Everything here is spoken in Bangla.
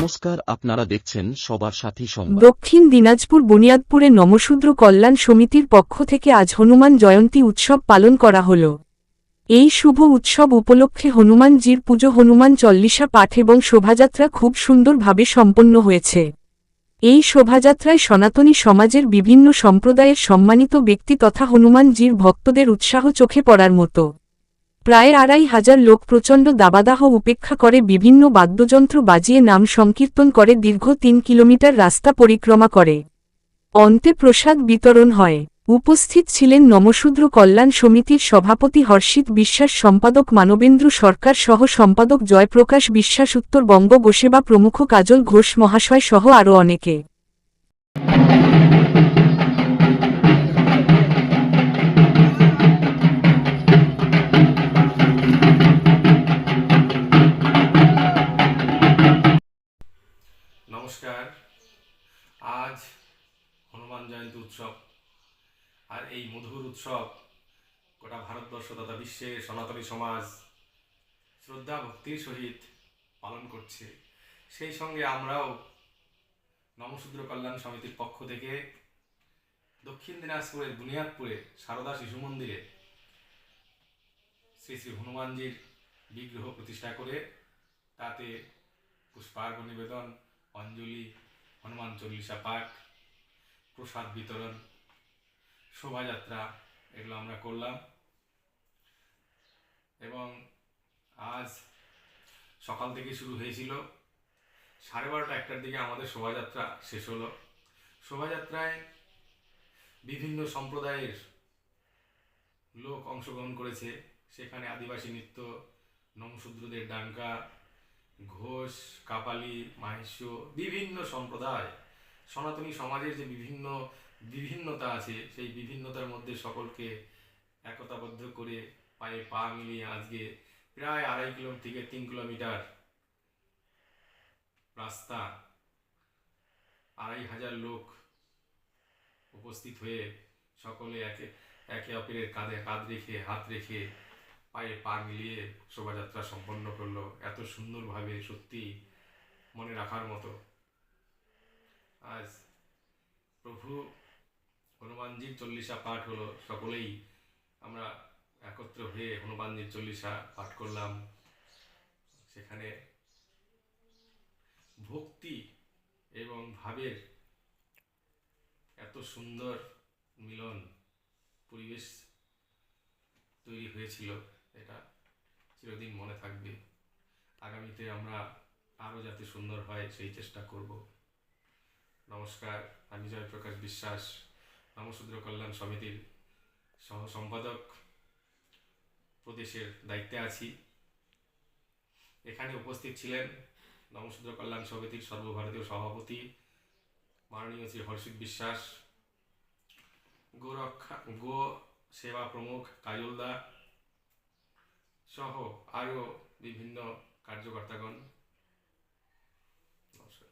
নমস্কার, আপনারা দেখছেন সবার সাথী দক্ষিণ দিনাজপুর বুনিয়াদপুরে নমশূদ্র কল্যাণ সমিতির পক্ষ থেকে আজ হনুমান জয়ন্তী উৎসব পালন করা হল। এই শুভ উৎসব উপলক্ষে হনুমানজির পুজো, হনুমান চল্লিশা পাঠ এবং শোভাযাত্রা খুব সুন্দরভাবে সম্পন্ন হয়েছে। এই শোভাযাত্রায় সনাতনী সমাজের বিভিন্ন সম্প্রদায়ের সম্মানিত ব্যক্তি তথা হনুমানজির ভক্তদের উৎসাহ চোখে পড়ার মতো। প্রায় আড়াই হাজার লোক প্রচণ্ড দাবাদাহ উপেক্ষা করে বিভিন্ন বাদ্যযন্ত্র বাজিয়ে নাম সংকীর্তন করে দীর্ঘ তিন কিলোমিটার রাস্তা পরিক্রমা করে। অন্তে প্রসাদ বিতরণ হয়। উপস্থিত ছিলেন নমশূদ্র কল্যাণ সমিতির সভাপতি হর্ষিত বিশ্বাস, সম্পাদক মানবেন্দ্র সরকার সহ সম্পাদক জয়প্রকাশ বিশ্বাস উত্তরবঙ্গ গোসেবা প্রমুখ কাজল ঘোষ মহাশয় সহ আরও অনেকে। আজ হনুমান জয়ন্তী উৎসব। আর এই মধুর উৎসব গোটা ভারতবর্ষ তথা বিশ্বের সনাতনী সমাজ শ্রদ্ধা ভক্তির সহিত পালন করছে। সেই সঙ্গে আমরাও নমশূদ্র কল্যাণ সমিতির পক্ষ থেকে দক্ষিণ দিনাজপুরের বুনিয়াদপুরে সারদা শিশু মন্দিরে শ্রী শ্রী হনুমানজির বিগ্রহ প্রতিষ্ঠা করে তাতে পুষ্পার্ঘ নিবেদন, অঞ্জলি হনুমান চল্লিশা পাঠ, প্রসাদ বিতরণ, শোভাযাত্রা, এগুলো আমরা করলাম। এবং আজ সকাল থেকে শুরু হয়েছিল। সাড়ে বারোটা একটার দিকে আমাদের শোভাযাত্রা শেষ হলো। শোভাযাত্রায় বিভিন্ন সম্প্রদায়ের লোক অংশগ্রহণ করেছে। সেখানে আদিবাসী নৃত্য, নমশূদ্রদের ডাঙ্কা ঘোষ, কাপালি মাহেশ্য বিভিন্ন সম্প্রদায়, সনাতনী সমাজের যে বিভিন্ন বিভিন্নতা আছে, সেই বিভিন্নতার মধ্যে সকলকে একতাবদ্ধ করে পায়ে পা মিলিয়ে আজকে প্রায় আড়াই কিলো থেকে তিন কিলোমিটার রাস্তা আড়াই হাজার লোক উপস্থিত হয়ে সকলে একে একে অপরের কাঁধে কাঁধ রেখে, হাত রেখে পায়ে পা মিলিয়ে শোভাযাত্রা সম্পন্ন করল এত সুন্দরভাবে, সত্যি মনে রাখার মতো। আজ প্রভু হনুমানজির চল্লিশা পাঠ হলো, সকলেই আমরা একত্র হয়ে হনুমানজির চল্লিশা পাঠ করলাম। সেখানে ভক্তি এবং ভাবের এত সুন্দর মিলন, পরিবেশ তৈরি হয়েছিল। এটা চিরদিন মনে থাকবে। আগামীতে আমরা আরও যাতে সুন্দর হয় সেই চেষ্টা করব। নমস্কার, আমি জয়প্রকাশ বিশ্বাস নমশূদ্র কল্যাণ সমিতির সহ সম্পাদক প্রদেশের দায়িত্বে আছি। এখানে উপস্থিত ছিলেন নমশূদ্র কল্যাণ সমিতির সর্বভারতীয় সভাপতি মাননীয় শ্রী হর্ষিত বিশ্বাস, গোরক্ষা, গো সেবা প্রমুখ কাজলদা সহ আরও বিভিন্ন কার্যকর্তাগণ। নমস্কার।